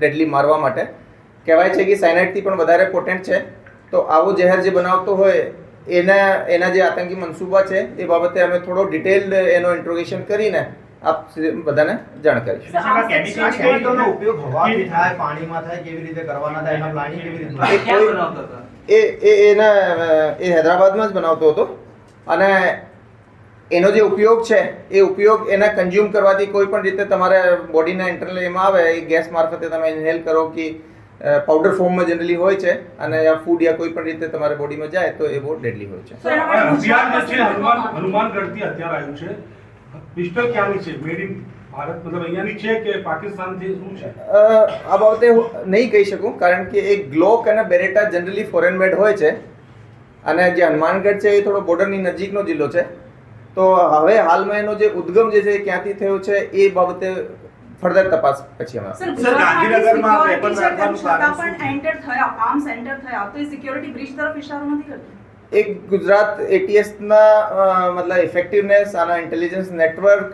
Deadly મારવા માટે. કહેવાય છે કે સાયનાઇડથી પણ વધારે પોટેન્ટ છે. તો આવો જહેર જે બનાવતો હોય એના એના જે આતંકી મનસૂબા છે એ બાબતે અમે થોડો ડિટેલ્ડ એનો ઇન્ટ્રોગેશન કરીને આપ બધાને જાણ કરીશું. ઉપયોગ હવાથી થાય પાણીમાં થાય કેવી રીતે કરવાના થાય એના પ્લાનિંગ કેવી રીતે એ એ એ એના એ હૈદરાબાદમાં જ બનાવતો હતો. અને એનો જે ઉપયોગ છે એ ઉપયોગ એને કન્ઝ્યુમ કરવાથી કોઈ પણ રીતે તમારે બોડીના ઇન્ટરનલ એમાં આવે એ ગેસ મારફતે તમે ઇન્હેલ કરો કે પાવડર ફોર્મમાં જનરલી હોય છે અને યા ફૂડ યા કોઈ પણ રીતે તમારે બોડીમાં જાય તો એ બહુ ડેડલી હોય છે. આ હનુમાન હનુમાનગઢથી હથિયાર આવ્યું છે. પિસ્ટલ ક્યાંની છે? Made in Bharat? મતલબ અહીંયાની છે કે પાકિસ્તાનથી શું છે? આ બાબતે હું નહીં કહી શકું કારણ કે એ ગ્લોક અને બેરેટા જનરલી ફોરેન મેડ હોય છે. અને જે હનુમાનગઢ છે એ થોડો બોર્ડરની નજીકનો જિલ્લો છે. તો હવે હાલમાં એનો જે ઉદ્ગમ જે છે એ ક્યાંથી થયો છે એ બાબતે ફર્ધર તપાસ પછી અમે સર ગાંધીનગરમાં પેપર રાખવાનું કારણ પણ એન્ટર થયા આર્મ્સ સેન્ટર થયા. તો એ સિક્યોરિટી બ્રીચ તરફ ઇશારો નથી કરતું? એક ગુજરાત એટીએસના મતલબ ઇફેક્ટિવનેસ આના ઇન્ટેલિજન્સ નેટવર્ક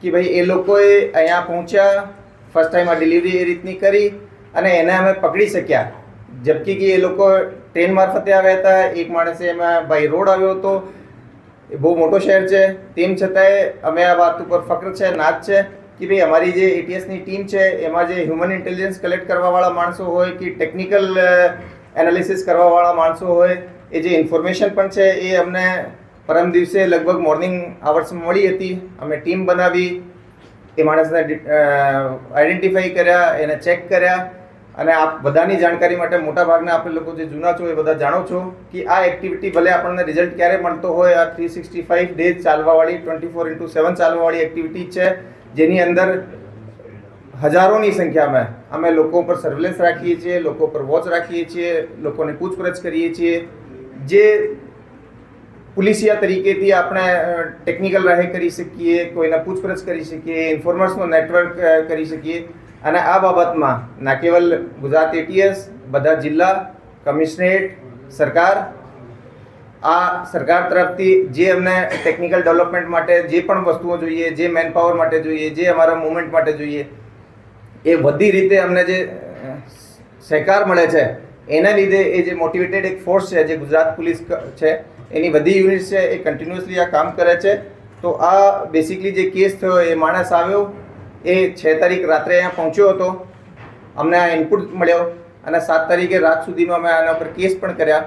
કે ભાઈ એ લોકોએ અહીંયા પહોંચ્યા ફર્સ્ટ ટાઈમ આ ડિલિવરી એ રીતની કરી અને એને અમે પકડી શક્યા. જબકી કે એ લોકો ટ્રેન મારફતે આવ્યા હતા એક માણસે એમાં બાય રોડ આવ્યો હતો. એ બહુ મોટો શહેર છે. તેમ છતાંય અમે આ વાત ઉપર ફક્ર છે નાચ છે કે ભાઈ અમારી જે એટીએસની ટીમ છે, એમાં જે હ્યુમન ઇન્ટેલિજન્સ કલેક્ટ કરવાવાળા માણસો હોય કે ટેકનિકલ એનાલિસિસ કરવાવાળા માણસો હોય, એ જે ઇન્ફોર્મેશન પણ છે એ અમને પરમ દિવસે લગભગ મોર્નિંગ આવર્સમાં મળી હતી. અમે ટીમ બનાવી, એ માણસને આઈડેન્ટિફાઈ કર્યા, એને ચેક કર્યા. અને આપ બધાની જાણકારી માટે મોટા ભાગના આપણે લોકો જે જૂના છો એ બધા જાણો છો કે આ એક્ટિવિટી ભલે આપણને રિઝલ્ટ ક્યારે મળતો હોય, આ થ્રી સિક્સટી ફાઇવ ડેઝ ચાલવાવાળી ટ્વેન્ટી ફોર ઇન્ટુ સેવન ચાલવાવાળી એક્ટિવિટી છે, જેની અંદર હજારોની સંખ્યામાં અમે લોકો પર સર્વેલન્સ રાખીએ છીએ, લોકો પર વોચ રાખીએ છીએ, લોકોને પૂછપરછ કરીએ છીએ. જે પોલીસિયા તરીકેથી આપણે ટેકનિકલ રાહે કરી શકીએ, કોઈને પૂછપરછ કરી શકીએ ઇન્ફોર્મર્સનું નેટવર્ક કરી શકીએ. અને આ બાબતમાં ના કેવલ ગુજરાત એટીએસ, બધા જિલ્લા, કમિશનરેટ, સરકાર, આ સરકાર તરફથી જે અમને ટેકનિકલ ડેવલપમેન્ટ માટે જે પણ વસ્તુઓ જોઈએ, જે મેનપાવર માટે જોઈએ, જે અમારા મુવમેન્ટ માટે જોઈએ, એ બધી રીતે અમને જે સહકાર મળે છે, એના લીધે એ જે મોટિવેટેડ એક ફોર્સ છે, જે ગુજરાત પોલીસ છે, એની બધી યુનિટ છે, એ કન્ટિન્યુઅસલી આ કામ કરે છે. તો આ બેસિકલી જે કેસ થયો, એ માણસ આવ્યો એ છ તારીખ રાત્રે અહીંયા પહોંચ્યો હતો. અમને આ ઇનપુટ મળ્યો અને સાત તારીખે રાત સુધીમાં અમે આના પર કેસ પણ કર્યા.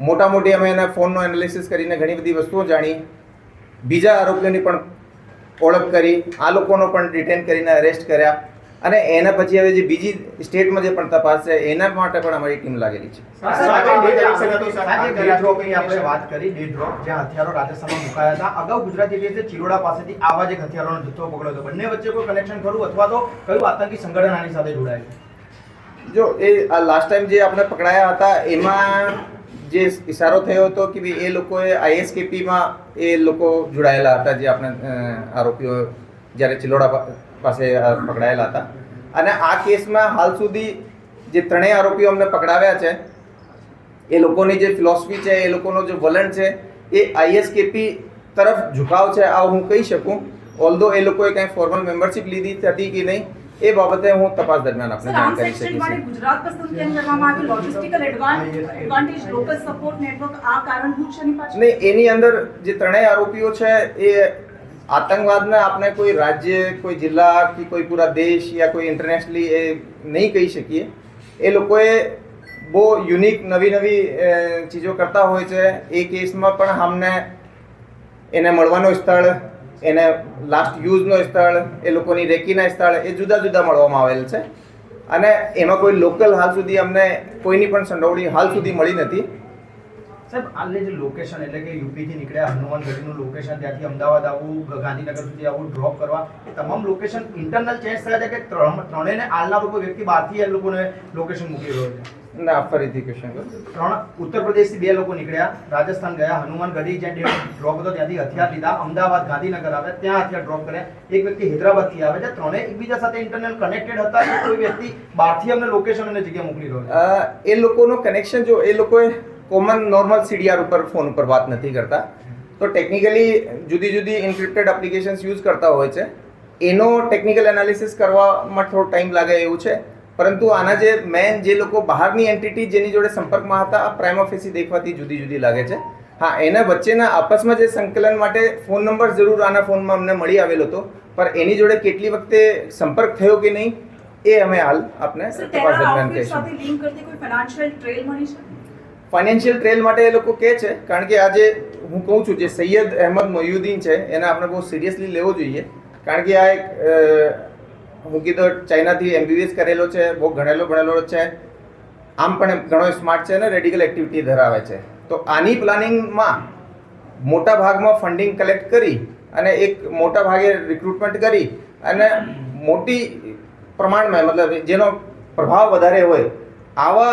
મોટા મોટી અમે એના ફોનનો એનાલિસિસ કરીને ઘણી બધી વસ્તુઓ જાણી. બીજા આરોપીઓની પણ ઓળખ કરી. આ લોકોનો પણ ડિટેન કરીને અરેસ્ટ કર્યા. અને એના પછી હવે જે બીજી સ્ટેટમાં જે પણ તપાસ છે એના માટે પણ અમારી ટીમ લાગેલી છે આપણે વાત કરી ડે ડ્રોપ જ્યાં હથિયારો રાજસ્થાનમાં મુકાયા હતા અગાઉ ગુજરાતી ચિલોડા પાસેથી આવા જ હથિયારોનો જથ્થો પકડ્યો હતો બંને વચ્ચે કોઈ કનેક્શન ખરું અથવા તો કયું આતંકી સંગઠન આની સાથે જોડાયેલું જો એ આ લાસ્ટ ટાઈમ જે આપણે પકડાયા હતા એમાં જે ઇશારો થયો હતો કે ભાઈ એ લોકોએ આઈએસકેપીમાં એ લોકો જોડાયેલા હતા જે આપણે આરોપીઓ જ્યારે ચિલોડા પાસે પકડાયેલા હતા. અને આ કેસમાં હાલ સુધી જે ત્રણેય આરોપીઓ અમને પકડાવ્યા છે એ લોકોની જે ફિલોસફી છે એ લોકોનો જે વલણ છે એ આઈએસકેપી તરફ ઝુકાવ છે આ હું કહી શકું. ઓલ્ધો એ લોકોએ કંઈ ફોર્મલ મેમ્બરશિપ લીધી હતી કે નહીં એ બાબતે હું તપાસ દરમિયાન આપને જાણ કરી શકીશ. ગુજરાત પસંદ કેમ કરવામાં આવ્યું? Logistical advantage local support network આ કારણભૂત છે એની પાછળ? ને એની અંદર જે ત્રણેય આરોપીઓ છે એ આતંકવાદને આપણે કોઈ રાજ્ય, કોઈ જિલ્લા કે કોઈ પૂરા દેશ યા કોઈ ઇન્ટરનેશનલી એ નહીં કહી શકીએ. એ લોકોએ બહુ યુનિક નવી નવી ચીજો કરતા હોય છે. એ કેસમાં પણ અમને એને મળવાનો સ્થળ, એને લાસ્ટ યુઝનો સ્થળ, એ લોકોની રેકીના સ્થળ એ જુદા જુદા મળવામાં આવેલ છે. અને એમાં કોઈ લોકલ હાલ સુધી અમને કોઈની પણ સંડોવણી હાલ સુધી મળી નથી. સાહેબ આલે જે લોકેશન એટલે કે યુપી થી નીકળ્યા હનુમાનગઢીનું લોકેશન ત્યાંથી અમદાવાદ આવું ગાંધીનગર સુધી આવવું ડ્રોપ કરવા એ તમામ લોકેશન ઇન્ટરનલ ચેન્જ થયા છે કે ત્રણ ત્રણેયને હાલના લોકો વ્યક્તિ બહારથી એ લોકોને લોકેશન મૂકી રહ્યો છે? ના ફરીથી ક્વેશ્ચન ત્રણ ઉત્તર પ્રદેશથી બે લોકો નીકળ્યા રાજસ્થાન ગયા હનુમાનગઢી જ્યાં ડ્રોપ હતો ત્યાંથી હથિયાર લીધા અમદાવાદ ગાંધીનગર આવે ત્યાં હથિયાર ડ્રોપ કર્યા. એક વ્યક્તિ હૈદરાબાદથી આવે છે ત્રણેય એકબીજા સાથે ઇન્ટરનલ કનેક્ટેડ હતા કોઈ વ્યક્તિ બહારથી અમને લોકેશન અને જગ્યા મોકલી રહ્યો એ લોકોનું કનેક્શન જો એ લોકોએ કોમન નોર્મલ સીડીઆર ઉપર ફોન ઉપર વાત નથી કરતા. તો ટેકનિકલી જુદી જુદી ઇન્ક્રિપ્ટેડ એપ્લિકેશન્સ યુઝ કરતા હોય છે. એનો ટેકનિકલ એનાલિસિસ કરવામાં થોડો ટાઈમ લાગે એવું છે. પરંતુ આના જે મેન જે લોકો બહારની એન્ટિટી જેની જોડે સંપર્કમાં હતા આ પ્રાઇમ ઓફિસી દેખવાથી જુદી જુદી લાગે છે. હા એના વચ્ચેના આપસમાં જે સંકલન માટે ફોન નંબર જરૂર આના ફોનમાં અમને મળી આવેલો હતો. પણ એની જોડે કેટલી વખતે સંપર્ક થયો કે નહીં એ અમે હાલ આપને તપાસ દરમિયાન કહીશું. ફાઇનાન્શિયલ ટ્રેલ માટે એ લોકો કહે છે, કારણ કે આજે હું કહું છું જે સૈયદ અહેમદ મોયુદ્દીન છે, એને આપણે બહુ સિરિયસલી લેવો જોઈએ. કારણ કે આ એક હું કીધો ચાઇનાથી એમબીબીએસ કરેલો છે, બહુ ઘણેલો ભણેલો છે, આમ પણ ઘણો સ્માર્ટ છે અને રેડિકલ એક્ટિવિટી ધરાવે છે. તો આની પ્લાનિંગમાં મોટા ભાગમાં ફંડિંગ કલેક્ટ કરી અને એક મોટા ભાગે રિક્રુટમેન્ટ કરી અને મોટી પ્રમાણમાં, મતલબ જેનો પ્રભાવ વધારે હોય, આવા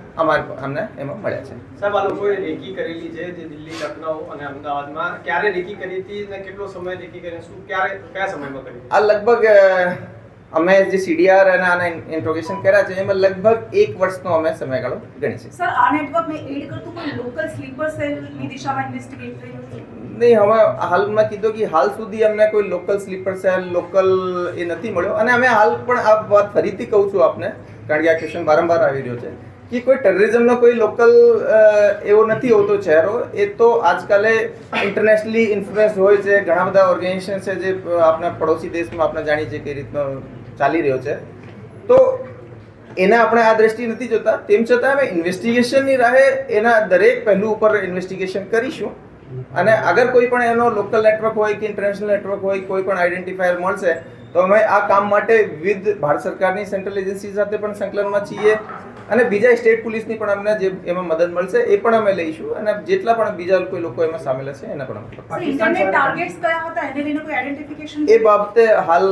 અમારે અમને એમાં મળ્યા છે. સાહેબ આ લોકોએ રેકી કરેલી છે જે દિલ્હી લખનઉ અને અમદાવાદમાં. ક્યારે રેકી કરી હતી અને કેટલો સમય રેકી કરી શું ક્યારે કયા સમયમાં કરી આ લગભગ અમે જે સીડીઆર અને આના ઇન્ટ્રોગેશન કર્યા છે એમાં લગભગ એક વર્ષનો અમે સમયગાળો ગણી છે. સર આ નેટવર્કને એડ કરતું કોઈ લોકલ સ્લીપર સેલની દિશામાં ઇન્વેસ્ટિગેટ થઈ રહ્યું છે નહીં હવે હાલમાં કીધું કે હાલ સુધી અમને કોઈ લોકલ સ્લીપર સેલ લોકલ એ નથી મળ્યો. અને અમે હાલ પણ આ વાત ફરીથી કહું છું આપને કારણ કે આ ક્વેશ્ચન વારંવાર આવી રહ્યો છે. કે કોઈ ટેરરિઝમનો કોઈ લોકલ એવો નથી હોતો ચહેરો. એ તો આજકાલે ઇન્ટરનેશનલી ઇન્ફ્લુએન્સ હોય છે. ઘણા બધા ઓર્ગેનાઇઝેશન છે જે આપણા પડોશી દેશમાં આપણે જાણીએ છીએ કઈ રીતનો ચાલી રહ્યો છે. તો એને આપણે આ દ્રષ્ટિ નથી જોતા. તેમ છતાં અમે ઇન્વેસ્ટિગેશનની રાહે એના દરેક પહેલું ઉપર ઇન્વેસ્ટિગેશન કરીશું. અને અગર કોઈ પણ એનો લોકલ નેટવર્ક હોય કે ઇન્ટરનેશનલ નેટવર્ક હોય, કોઈ પણ આઈડેન્ટિફાયર મળશે, તો અમે આ કામ માટે વિવિધ ભારત સરકારની સેન્ટ્રલ એજન્સી સાથે પણ સંકલનમાં છીએ. અને બીજા સ્ટેટ પોલીસની પણ અમને જે એમાં મદદ મળશે એ પણ અમે લઈશું અને જેટલા પણ બીજા કોઈ લોકો એમાં સામેલ હશે એના પણ એ બાબતે હાલ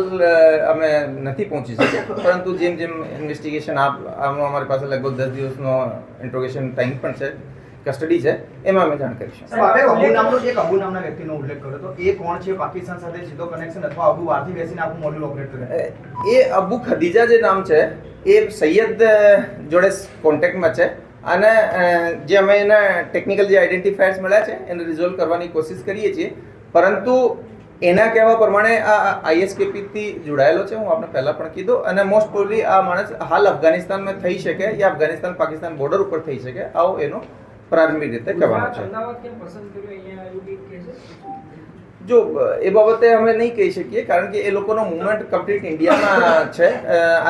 અમે નથી પહોંચી શક્યા પરંતુ જેમ જેમ ઇન્વેસ્ટિગેશન આમાં અમારી પાસે લગભગ દસ દિવસનો ઇન્ટ્રોગેશન ટાઈમ પણ છે કસ્ટડી છે એમાં અમે જાણ કરીશું. આપણે અબુ નામનો એક અબુ નામના વ્યક્તિનો ઉલ્લેખ કર્યો તો એ કોણ છે? પાકિસ્તાન સાથે સીધો કનેક્શન અથવા અબુ વારથી બેસીને આખું મોડ્યુલ ઓપરેટ કરે. એ અબુ ખદીજા જે નામ છે એ સૈયદ જોડે કોન્ટેક્ટમાં છે. અને જે અમે એના ટેકનિકલ જે આઈડેન્ટિફાયર્સ મળ્યા છે, એને રિઝોલ્વ કરવાની કોશિશ કરીએ છીએ. પરંતુ એના કહેવા પ્રમાણે આ આઈએસકેપીથી જોડાયેલો છે. હું આપણે પહેલાં પણ કીધું. અને મોસ્ટ પ્રોબલી આ માણસ હાલ અફઘાનિસ્તાનમાં થઈ શકે યા અફઘાનિસ્તાન પાકિસ્તાન બોર્ડર ઉપર થઈ શકે. આવો એનો પ્રારંભિક રીતે કહેવાનો છે? જો એ બાબતે અમે નહીં કહી શકીએ, કારણ કે એ લોકોનો મુવમેન્ટ કમ્પ્લીટ ઇન્ડિયામાં છે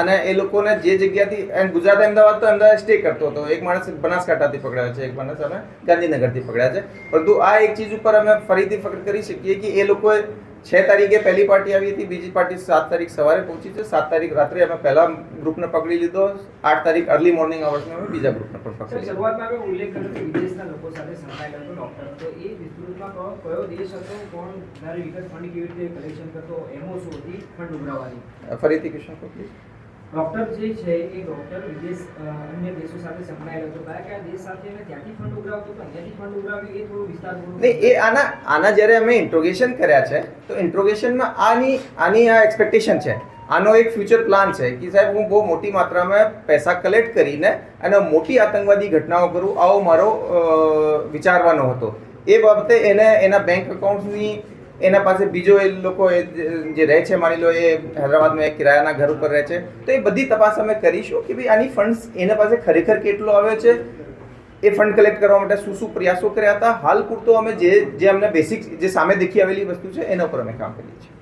અને એ લોકોને જે જગ્યાથી ગુજરાત અમદાવાદ તો અમદાવાદ સ્ટે કરતો હતો. એક માણસ બનાસકાંઠાથી પકડાયો છે, એક માણસ અમે ગાંધીનગરથી પકડ્યા છે. પરંતુ આ એક ચીજ ઉપર અમે ફરીથી ફક્ત કરી શકીએ કે એ લોકોએ છ તારીખે પહેલી પાર્ટી આવી હતી બીજી પાર્ટી સાત તારીખ સવારે પહોંચી છે. સાત તારીખ રાત્રે અમે પહેલા ગ્રુપને પકડી લીધો. આઠ તારીખ અર્લી મોર્નિંગ અવર્સમાં અમે બીજા ગ્રુપને પણ પકડી લીધો. શરૂઆતમાં આપણે ઉલ્લેખ કર્યો કે વિદેશના લોકો સાથે સંકળાયેલો હતો ડોક્ટર તો એ વિસ્તૃતમાં કયો કયો દેશ હતો કોણ તારી વિગત ફંડ કેવી રીતે કલેક્શન કરતો એમો શું હતી ફંડ ઉઘરાવવાની ફરીથી ક્વેશ્ચન પ્લીઝ ડોક્ટર જે છે એ ડોક્ટર વિદેશ અન્ય દેશો સાથે સંકળાયેલો હતો. કયા કયા દેશ સાથે અને ત્યાંથી ફંડ ઉઘરાવતો હતો, અહીંયાથી ફંડ ઉઘરાવ્યું એ થોડું વિસ્તાર નહીં, એ આના આના જ્યારે અમે ઇન્ટ્રોગેશન કર્યા છે, તો ઇન્ટ્રોગેશનમાં આની આની આ એક્સપેક્ટેશન છે. આનો એક ફ્યુચર પ્લાન છે કે સાહેબ, હું બહુ મોટી માત્રામાં પૈસા કલેક્ટ કરીને અને મોટી આતંકવાદી ઘટનાઓ કરું, આવો મારો વિચારવાનો હતો. એ બાબતે એને, એના બેંક એકાઉન્ટ્સની એના પાસે બીજો એ લોકો એ જે- રહે છે, માની લો એ હૈદરાબાદમાં એક કિરાયાના ઘર ઉપર રહે છે. તો એ બધી તપાસ અમે કરીશું કે ભાઈ આની ફંડ્સ એના પાસે ખરેખર કેટલો આવ્યો છે? એ ફંડ કલેક્ટ કરવા માટે શું શું પ્રયાસો કર્યા હતા? હાલ પૂરતો અમે જે જે અમને બેસિક જે સામે દેખી આવેલી વસ્તુ છે, એના ઉપર અમે કામ કરીએ છીએ.